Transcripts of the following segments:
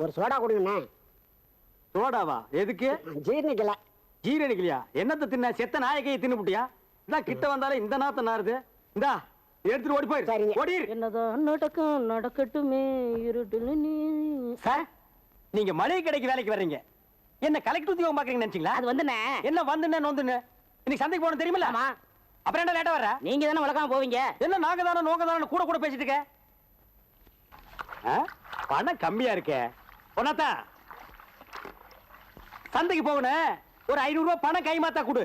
ஒரு சோடா கொடுங்கண்ணே சோடாவா? எதுக்கு? ஜீரணிக்கல ஜீரணிக்கலையா என்னத்த தின்ன? செத்த நாயக்கையை தின்னுபுட்டியா இந்தா கிட்ட வந்தாலே இந்த நாத்த நாருது இந்தா எடுத்துட்டு ஓடி போயிரு. சரிங்க. ஓடிரு என்னதான் நடக்கும் நடக்கட்டுமே இருட்டுல நீ. சார் நீங்க மளிகை கடைக்கு வேலைக்கு வர்றீங்க. என்ன கலெக்டர் உத்தியோகம் பாக்குறீங்கன்னு நினைச்சீங்களா? அது வந்துண்ணே. என்ன வந்துன்னு நோந்துன்னு இன்னைக்கு சந்தைக்கு போகணும் தெரியுமில்ல? ஆமா. அப்புறம் என்ன லேட்டா வர்ற? நீங்க தானே வழக்காம போவீங்க. என்ன நாங்க தானே நோங்க தானே கூட கூட பேசிட்டு இருக்க? ஆ? பணம் கம்மியா இருக்கே. பொண்ணாத்தா சந்தைக்கு போகணும். ஒரு ஐநூறு ரூபாய் பணம் கைமாத்தா கொடு.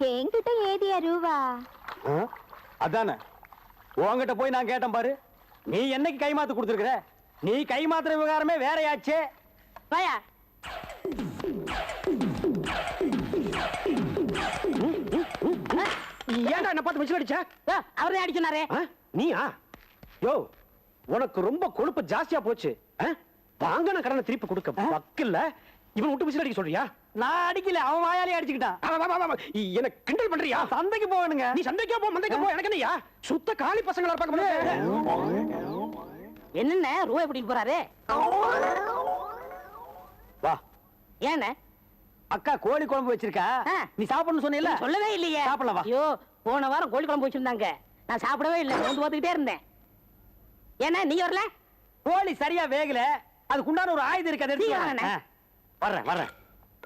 என்கிட்ட ஏதியா ஆ? அதானே. உன்கிட்ட போய் நான் கேட்டேன் பாரு. நீ என்னைக்கு கைமாத்து கொடுத்துருக்குற? நீ கைமாத்துற விவகாரமே வேறையாச்சே. வாயா. ஏன்டா என்ன பார்த்து மிஸ் அடிச்ச? அவரே அடிச்சுனாரே? நீயா? யோ உனக்கு ரொம்ப கொழுப்பு ஜாஸ்தியா போச்சு? வாங்கின கடனை திருப்பி கொடுக்க வக்கில்ல. இவன் விட்டு மிஸ் அடிக்க சொல்றியா? நான் அடிக்கல அவன் வாயாலே அடிச்சுக்கிட்டான். என்ன கிண்டல் பண்றியா? சந்தைக்கு போகணுங்க. நீ சந்தைக்கோ போ மந்தைக்கோ போ எனக்கு என்னய்யா? சுத்த காலி பசங்களா இருப்பாங்க என்னென்ன? ரூபாய் எப்படி போறாரு? வா. ஏண்ணே அக்கா கோழி குழம்பு வச்சிருக்கா. நீ சாப்பிடணும்னு சொன்னீல்ல? சொல்லவே இல்லையே. சாப்பிடலாம் வா. ஐயோ போன வாரம் கோழி குழம்பு வச்சிருந்தாங்க. நான் சாப்பிடவே இல்லை வந்து பார்த்துக்கிட்டே இருந்தேன். ஏண்ணே நீங்க வரல? கோழி சரியா வேகல. அதுக்குண்டான ஒரு ஆயுதம் இருக்கு அதை வர்றேன் வர்றேன்.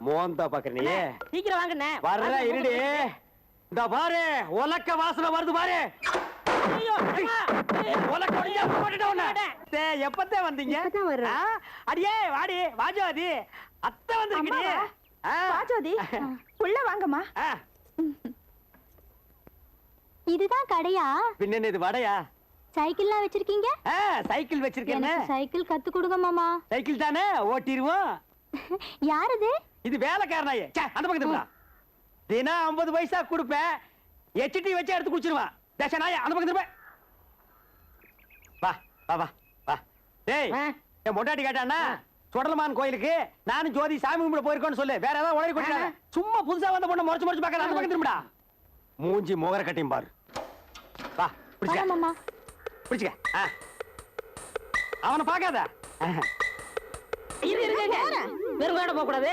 மோந்தா பாக்குற நீ சீக்கிரம் வாங்கண்ணே. வர்ற இருடி. இந்த பாரு உலக்க வாசனை வருது பாரு. எப்பத்தே வந்தீங்க? அடியே வாடி வாஜாதி. அத்தை வந்திருக்கடி. அம்மாவா? ஆ. ஜோதி உள்ள வாங்கம்மா. இதுதான் கடையா? பின்ன இது வடையா? சைக்கிள்லாம் வச்சிருக்கீங்க? ஆ, சைக்கிள் வச்சிருக்கேன்னு. எனக்கு சைக்கிள் கத்து கொடுங்க மாமா. சைக்கிள் தானே ஓட்டிடுவோம். யார் இது இது வேலைக்காரனாயே அந்த பக்கத்துல. தினம் ஐம்பது பைசா கொடுப்பேன். எச்டி வச்சு எடுத்து குடிச்சிருவான் தேச நாயா அந்த பக்கத்துல வா வா வா வா. டேய். என் மொட்டாட்டி கேட்டானா சுடலமான் கோயிலுக்கு நானும் ஜோதி சாமி கும்பிட போயிருக்கோன்னு சொல்லு. வேற ஏதாவது உடனே கொட்டிடாத. சும்மா புதுசா வந்த பொண்ணு முறைச்சு முறைச்சு பார்க்கற. அந்த பக்கம் திரும்படா மூஞ்சி முகர கட்டியும் பாரு. வா வாங்க பிடிச்சுக்க. அவனை பார்க்காத. வெறும் போக கூடாது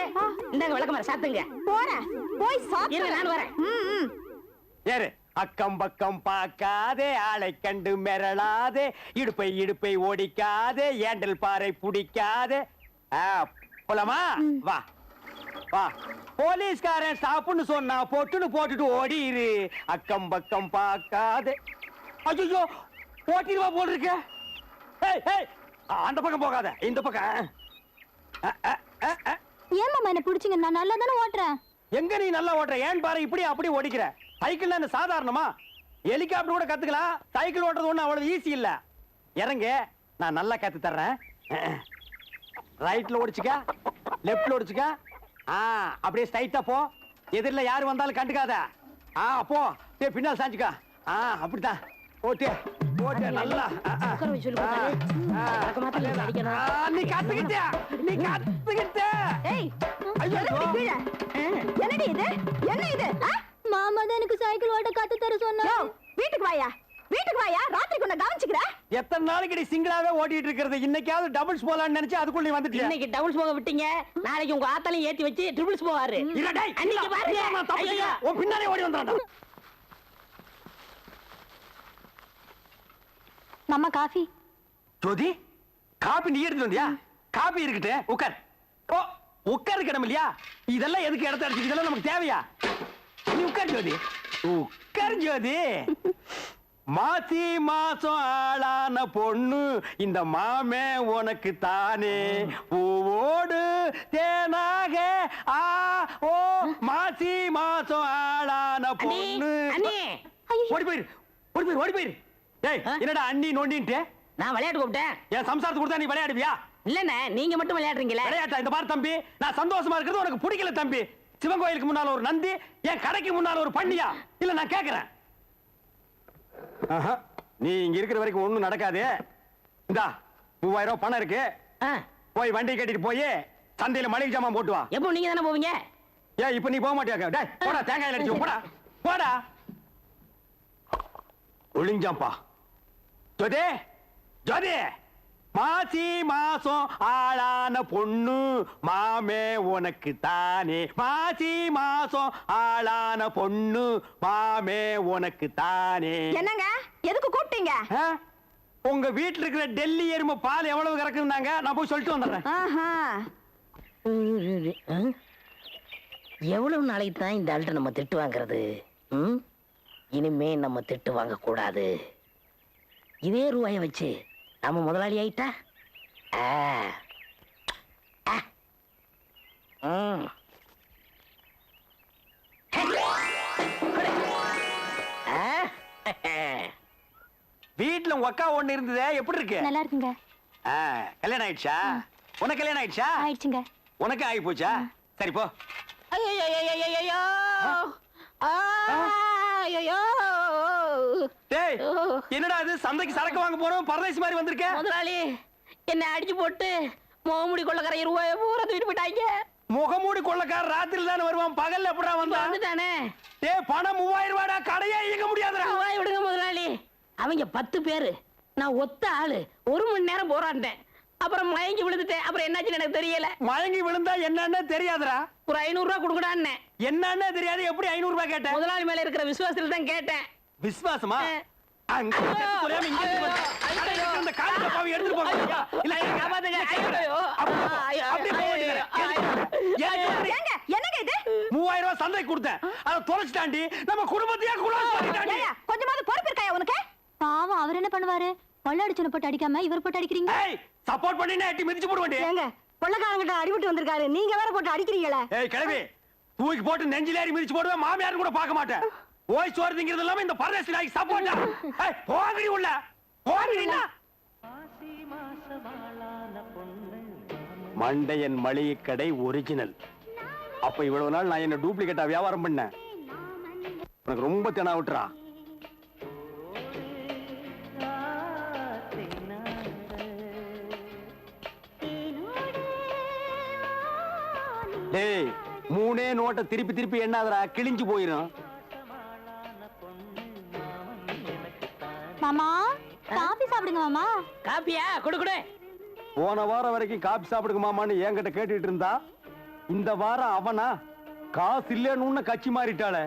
இந்தாங்க விளக்கமாறு சாத்துங்க. போறேன். போய் இருங்க நான் வரேன். ஏறு. அக்கம் பக்கம் பார்க்காதே. ஆளை கண்டு மிரளாதே. இடுப்பை இடுப்பை ஓடிக்காதே. ஏண்டல் பாறை பிடிக்காதே. போலாமா? வா. வா. போலீஸ்காரன் ஸ்டாப்புன்னு சொன்னா பொட்டுன்னு போட்டுட்டு ஓடிரு. அக்கம் பக்கம் பார்க்காதே. ஐயோ ஓட்டிடுவா போல் இருக்க அந்த பக்கம் போகாத இந்த பக்கம். அ, அ, அ, அ. ஏன் மாமா என்ன பிடிச்சிங்க? நான் நல்லா தானே ஓட்டுறேன். எங்க நீ நல்லா ஓட்டுற? ஏன் பாரு இப்படி அப்படி ஓடிக்கிற. சைக்கிள் என்ன சாதாரணமா? ஹெலிகாப்டர் கூட கத்துக்கலாம். சைக்கிள் ஓட்டுறது ஒண்ணு அவ்வளவு ஈஸி இல்ல. இறங்க. நான் நல்லா கத்து தர்றேன். ரைட்ல ஓடிச்சுக்க. லெஃப்ட்ல ஓடிச்சுக்க. ஆ அப்படியே ஸ்ட்ரைட்டா போ. எதிரில் யாரு வந்தாலும் கண்டுக்காத. ஆ போ. பின்னால் சாஞ்சுக்க. ஆ அப்படித்தான். ஓட்டு ஓட்டு நல்லா. ஆ, ஆ. உட்கார வச்சு சொல்லி கொடுத்தாரு. ஆ, ஆ. வழக்கமா தான் நீங்க அடிக்கணும். ஆ, நீ கத்துக்கிட்ட நீ கத்துக்கிட்ட. ஏய் ஐயோ என்னடி இது? என்ன இது? மாமா தான் எனக்கு சைக்கிள் ஓட்ட கத்து தர சொன்னா வீட்டுக்கு வாயா? வீட்டுக்கு வாயா? ராத்திரிக்கு உன்னை கவனிச்சுக்கிற? எத்தனை நாளைக்கு நீ சிங்கிளாவே ஓட்டிட்டு இருக்கிறது? இன்னைக்காவது டபுள்ஸ் போலாம்னு நினைச்சு அதுக்குள்ள நீ வந்துட்டியா? இன்னைக்கு டபுள்ஸ் போக விட்டீங்க. நாளைக்கு உங்க ஆத்தாலையும் ஏத்தி வச்சு ட்ரிபிள்ஸ் போவாரு. இல்ல, டேய், அன்னைக்கு பாருங்க. உன் பின்னாலே ஓடி வந்துடுறேன்டா. மாமா காஃபி. ஜோதி காபி நீ எடுத்து வந்தியா? காபி இருக்கட்டு உட்கார் ஓ உட்கார் கிடம் இல்லையா? இதெல்லாம் எதுக்கு இடத்த அடிச்சு இதெல்லாம் நமக்கு தேவையா? நீ உட்கார் ஜோதி. உட்கார் ஜோதி. மாசி மாசம் ஆளான பொண்ணு இந்த மாமே உனக்கு தானே. பூவோடு தேனாக ஆ ஓ மாசி மாசம் ஆளான பொண்ணு. ஓடி போயிரு ஓடி போயிரு ஓடி போயிரு. டேய் ஆ? என்னடா அண்ணி நோண்டின்ட்டு? நான் விளையாட்டு கூப்பிட்டேன். என் சம்சாரத்துக்கு கொடுத்தா நீ விளையாடுவியா? இல்லண்ணே நீங்க மட்டும் விளையாடுறீங்களே. விளையாட்டா இந்த பாரு தம்பி. நான் சந்தோஷமா இருக்கிறது உனக்கு பிடிக்கல தம்பி. சிவன் கோயிலுக்கு முன்னால ஒரு நந்தி என் கடைக்கு முன்னால ஒரு பண்ணியா இல்ல நான் கேக்குறேன். ஆஹா, நீ இங்க இருக்கிற வரைக்கும் ஒண்ணும் நடக்காது. இந்தா மூவாயிரம் ரூபாய் பணம் இருக்கு. ஆ, போய் வண்டி கட்டிட்டு போய் சந்தையில மளிகை ஜாமான் போட்டு வா. எப்போ நீங்க தானே போவீங்க? ஏன் இப்ப நீ போக மாட்டியா டேய் போடா தேங்காய் அடிச்சு போடா. போடா. ஒளிஞ்சாம்பா. ஜோதி ஜோதி. மாசி மாசம் ஆளான பொண்ணு மாமே உனக்கு தானே. மாசி மாசம் ஆளான பொண்ணு மாமே உனக்கு தானே. என்னங்க? எதுக்கு கூப்பிட்டீங்க? உங்க வீட்டுல இருக்கிற டெல்லி எருமை பால் எவ்வளவு கறக்குறாங்க நான் போய் சொல்லிட்டு வந்துடுறேன். ஆஹா. எவ்வளவு நாளைக்கு தான் இந்த ஆள்கிட்ட நம்ம திட்டு வாங்குறது? ம்? இனிமே நம்ம திட்டு வாங்க கூடாது இதே ரூபாய வச்சு நம்ம முதலாளி ஆயிட்டா? ஆ. ஆ. ம். ஆ. வீட்டுல உங்க அக்கா ஒண்ணு இருந்ததே எப்படி இருக்கு? நல்லா இருக்குங்க. கல்யாணம் ஆயிடுச்சா? உனக்கு கல்யாணம் ஆயிடுச்சா? ஆயிடுச்சுங்க. உனக்கு ஆகி போச்சா சரி போ. ஐயையையையையையோ. டேய் என்னடா இது? சந்தைக்கு சரக்கு வாங்க போறோம் பரதேசி மாதிரி வந்திருக்க? முதலாளி என்ன அடிச்சு போட்டு முகமுடி கொள்ளக்கார ரூபாய பூரா தூக்கிட்டு போயிட்டாங்க. முகமூடி கொள்ளக்கார ராத்திரி தானே வருவான்? பகல்ல எப்படா வந்தான்? வந்துட்டானே. டேய் பணம் மூவாயிரம் ரூபாடா கடையே இயங்க முடியாதுடா. வாய் விடுங்க முதலாளி. அவங்க பத்து பேரு. நான் ஒத்த ஆளு. ஒரு மணி நேரம் போராடினேன். அப்புறம் மயங்கி விழுந்துட்டேன். அப்புறம் என்னாச்சுன்னு எனக்கு தெரியல. மயங்கி விழுந்தா என்னன்னு தெரியாதுடா. ஒரு ஐநூறு ரூபா கொடுக்கடான்னு என்னன்னு தெரியாது. எப்படி ஐநூறு ரூபாய் கேட்டேன்? முதலாளி மேல இருக்கிற விசுவாசத்துல தான் கேட்டேன். விசுவாசமா? ஆ. அங்க இங்க. அட, போங்க. இல்ல, காப்பாத்துங்க. அப்படியே போக வேண்டியது. ஏங்க என்னங்க இது? மூவாயிரம் ரூபாய் சந்தைக்கு கொடுத்தேன். அதை தொலைச்சிட்டாண்டி. நம்ம குடும்பத்தையே ஏங்க, கொஞ்சமாவது பொறுப்பு இருக்காயா உனக்கு? பாவம் அவர் என்ன பண்ணுவாரு? கொள்ளடிச்சனை போட்டு அடிக்காம இவர் போட்டு அடிக்கிறீங்க? ஏய் சப்போர்ட் பண்ணினா எட்டி மிதிச்சு போடுவேண்டி. ஏங்க கொள்ளக்காரங்கிட்ட அடிபட்டு வந்திருக்காரு. நீங்க வேற போட்டு அடிக்கிறீங்களே. ஏய் கிளவி தூக்கி போட்டு நெஞ்சில ஏறி மிதிச்சு போடுவேன். மாமியார் கூட பார்க்க மாட்டேன். போய் சோறு திங்கிறது இல்லாம இந்த பரதேசி நாய்க்கு சப்போர்ட்டா ஏய் போங்கடி உள்ள. போங்கடினா மண்டையன் மளிகை கடை ஒரிஜினல் அப்ப இவ்வளவு நாள் நான் என்ன டூப்ளிகேட்டா வியாபாரம் பண்ணேன்? உனக்கு ரொம்ப தெனா விட்டுறா. டேய் மூணே நோட்டை திருப்பி திருப்பி எண்ணாதடா கிழிஞ்சு போயிரும். மாமா காபி சாப்பிடுங்க மாமா. காப்பியா கொடு கொடு. போன வாரம் வரைக்கும் காபி சாப்பிடுங்க மாமான்னு என்கிட்ட கேட்டுட்டு இருந்தா இந்த வாரம் அவனா காசு இல்லைன்னு கட்சி மாறிட்டாளே.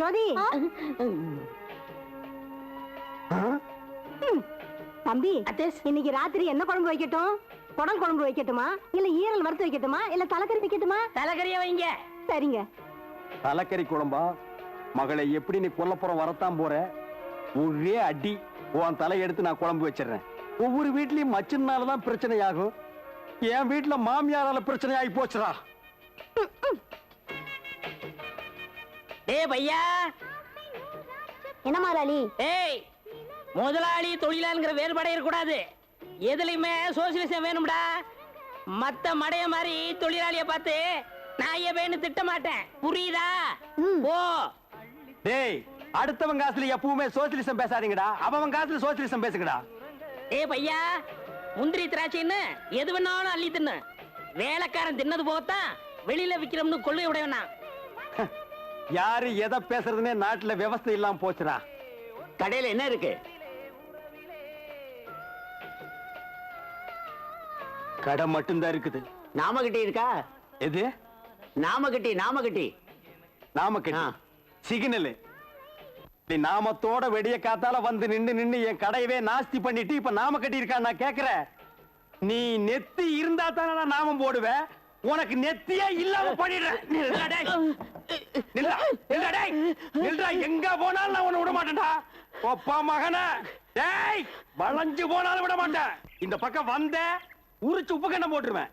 ஜோதி. தம்பி. இன்னைக்கு ராத்திரி என்ன குழம்பு வைக்கட்டும்? குடல் குழம்பு வைக்கட்டுமா? இல்ல ஈரல் வறுத்து வைக்கட்டுமா? இல்ல தலைக்கறி வைக்கட்டுமா? தலைக்கறியா வைங்க. சரிங்க. தலைக்கறி குழம்பா? மகளை எப்படி நீ கொல்லப்புறம் வரத்தான் போற? ஒரே அடி. உன் தலை எடுத்து நான் குழம்பு வச்சிடுறேன். ஒவ்வொரு வீட்லயும் மச்சனால தான் பிரச்சனை ஆகும் என் வீட்டுல மாமியாரால பிரச்சனை ஆகி போச்சுடா. டேய் பையா. என்ன முதலாளி ஏய் முதலாளி தொழிலாளிங்கிற வேறுபாடே இருக்கக்கூடாது. எதுலையுமே சோசியலிசம் வேணும்டா. மத்த மடைய மாதிரி தொழிலாளிய பார்த்து நான் ஏன் திட்ட மாட்டேன் புரியுதா? ஓ டேய் அடுத்தவன் காசுல எப்பவுமே சோசியலிசம் பேசாதீங்கடா. அவன் காசுல சோசியலிசம் பேசுங்கடா. ஏய் பையா முந்திரி திராட்சைன்னு எது வேணாலும் அள்ளி தின்னு. வேலைக்காரன் தின்னது போகத்தான் வெளியில விக்கிறோம்னு கொள்ளை உடையவனா. யாரு எதை பேசுறதுன்னே நாட்டுல விவசாயம் இல்லாம போச்சுடா. கடையில என்ன இருக்கு? கடை மட்டும்தான் இருக்குது. நாமகட்டி இருக்கா? எது? நாமகட்டி நாமகட்டி நாமக்கல் ஆ. சிக்னல். நீ நாமத்தோட வெடிய காத்தால வந்து நின்னு நின்னு என் கடையவே நாஸ்தி பண்ணிட்டு இப்ப நாம கட்டியிருக்கான் நான் கேக்குறேன். நீ நெத்தி இருந்தா தானே நான் நாமம் போடுவேன் உனக்கு நெத்தியே இல்லாம பண்ணிடுறேன். எங்க போனாலும் நான் உன்னை விட மாட்டேன்டா. ஒப்பா மகன. டேய். வளைஞ்சு போனாலும் விட மாட்டேன். இந்த பக்கம் வந்த உரிச்சு உப்பு கண்ணம் போட்டுருவேன்.